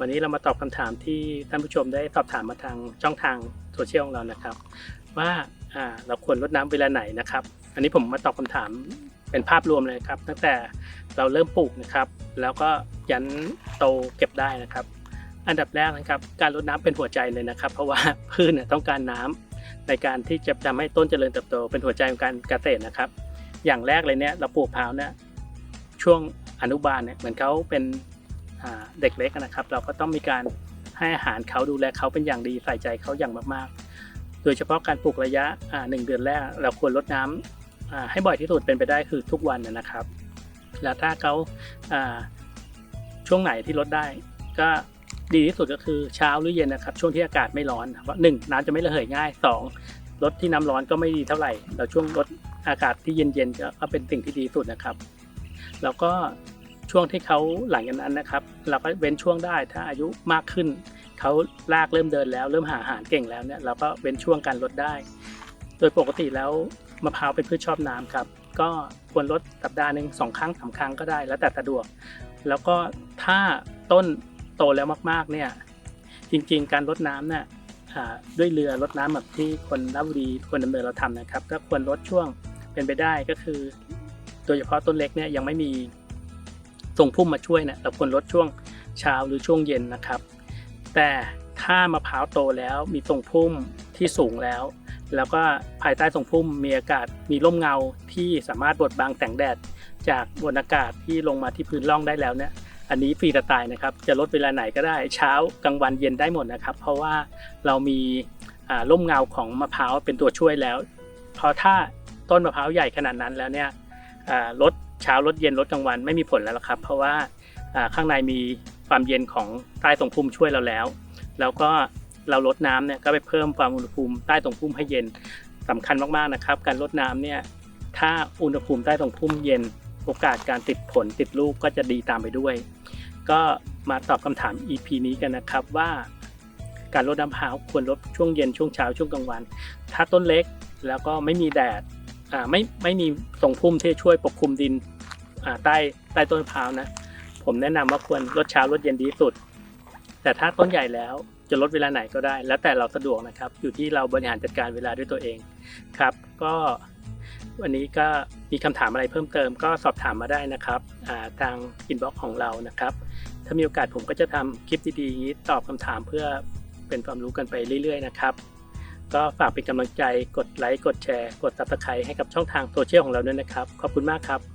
วันนี้เรามาตอบคำถามที่ท่านผู้ชมได้สอบถามมาทางช่องทางโซเชียลของเรานะครับ ว่าเราควรรดน้ำเวลาไหนนะครับ อันนี้ผมมาตอบคำถามเป็นภาพรวมเลยครับ ตั้งแต่เราเริ่มปลูกนะครับ แล้วก็ยันโตเก็บได้นะครับ อันดับแรกนะครับ การรดน้ำเป็นหัวใจเลยนะครับ เพราะว่าพืชเนี่ยต้องการน้ำในการที่จะทำให้ต้นเจริญเติบโตเป็นหัวใจของการเกษตรนะครับ อย่างแรกเลยเนี่ยเราปลูกพร้าวเนี่ยช่วงอนุบาลเนี่ยเหมือนเขาเป็น เด็กเล็กนะครับ เราก็ต้องมีการให้อาหารเขาดูแลเขาเป็นอย่างดีใส่ใจเขาอย่างมากๆ โดยเฉพาะการปลูกระยะหนึ่งเดือนแรก เราควรรดน้ำอ่าให้บ่อยที่สุดเป็นไปได้คือทุกวันนะครับ แล้วถ้าเขาช่วงไหนที่ลดได้ ก็ดีที่สุดก็คือเช้าหรือเย็นนะครับ ช่วงที่อากาศไม่ร้อนเพราะหนึ่งน้ำจะไม่ระเหยง่ายสองลดที่น้ำร้อนก็ไม่ดีเท่าไหร่เราช่วงลดอากาศที่เย็นๆก็เป็นสิ่งที่ดีที่สุดนะครับ แล้วก็ ช่วงที่เขาหลังจากนั้นนะครับ เราก็เว้นช่วงได้ถ้าอายุมากขึ้นเขาลากเริ่มเดินแล้ว เริ่มหาอาหารเก่งแล้วเนี่ยเราก็เว้นช่วงการลดได้ โดยปกติแล้วมะพร้าวเป็นพืชชอบน้ำครับ ก็ควรลดสัปดาห์หนึ่งสองครั้งสามครั้งก็ได้แล้วแต่สะดวก แล้วก็ถ้าต้นโตแล้วมากๆเนี่ยจริงๆ การลดน้ำเนี่ยด้วยเรือลดน้ำแบบที่คนราชบุรีคนดำเนินเราทำนะครับ ก็ควรลดช่วงเป็นไปได้ก็คือ โดยเฉพาะต้นเล็กเนี่ยยังไม่มี ทรงพุ่มมาช่วยเนี่ยเราควรลดช่วงเช้าหรือช่วงเย็นนะครับ แต่ถ้ามะพร้าวโตแล้วมีทรงพุ่มที่สูงแล้ว แล้วก็ภายใต้ทรงพุ่มมีอากาศมีร่มเงาที่สามารถบดบังแสงแดด จากบนอากาศที่ลงมาที่พื้นร่องได้แล้วเนี่ยอันนี้ฟรีสไตล์นะครับจะลดเวลาไหนก็ได้เช้ากลางวันเย็นได้หมดนะครับ เพราะว่าเรามีร่มเงาของมะพร้าวเป็นตัวช่วยแล้ว เพราะถ้าต้นมะพร้าวใหญ่ขนาดนั้นแล้วเนี่ยลด เช้าลดเย็นลดกลางวันไม่มีผลแล้วครับ เพราะว่าข้างในมีความเย็นของใต้ตรงพุ่มช่วยเราแล้ว แล้วก็เราลดน้ำเนี่ยก็ไปเพิ่มความอุณหภูมิใต้ตรงพุ่มให้เย็นสำคัญมากๆนะครับ การลดน้ำเนี่ยถ้าอุณหภูมิใต้ตรงพุ่มเย็นโอกาสการติดผลติดลูกก็จะดีตามไปด้วย ก็มาตอบคำถาม EP นี้กันนะครับว่า การลดน้ำพร้าวควรลดช่วงเย็นช่วงเช้าช่วงกลางวัน ถ้าต้นเล็กแล้วก็ไม่มีแดด อ่าไม่ไม่มีทรงพุ่มที่ช่วยปกคลุมดินอ่าใต้ใต้ต้นมะพร้าวนะ ผมแนะนำว่าควรลดเช้าลดเย็นดีที่สุด แต่ถ้าต้นใหญ่แล้วจะลดเวลาไหนก็ได้ แล้วแต่เราสะดวกนะครับ อยู่ที่เราบริหารจัดการเวลาด้วยตัวเองครับ ก็วันนี้ก็มีคำถามอะไรเพิ่มเติม ก็สอบถามมาได้นะครับทางอินบ็อกซ์ของเรานะครับ ถ้ามีโอกาสผมก็จะทำคลิปดีๆนี้ตอบคำถามเพื่อเป็นความรู้กันไปเรื่อย ๆ นะครับ ก็ฝากเป็นกำลังใจกดไลค์กดแชร์ กด subscribe ให้กับช่องทางโซเชียลของเราด้วยนะครับ ขอบคุณมากครับ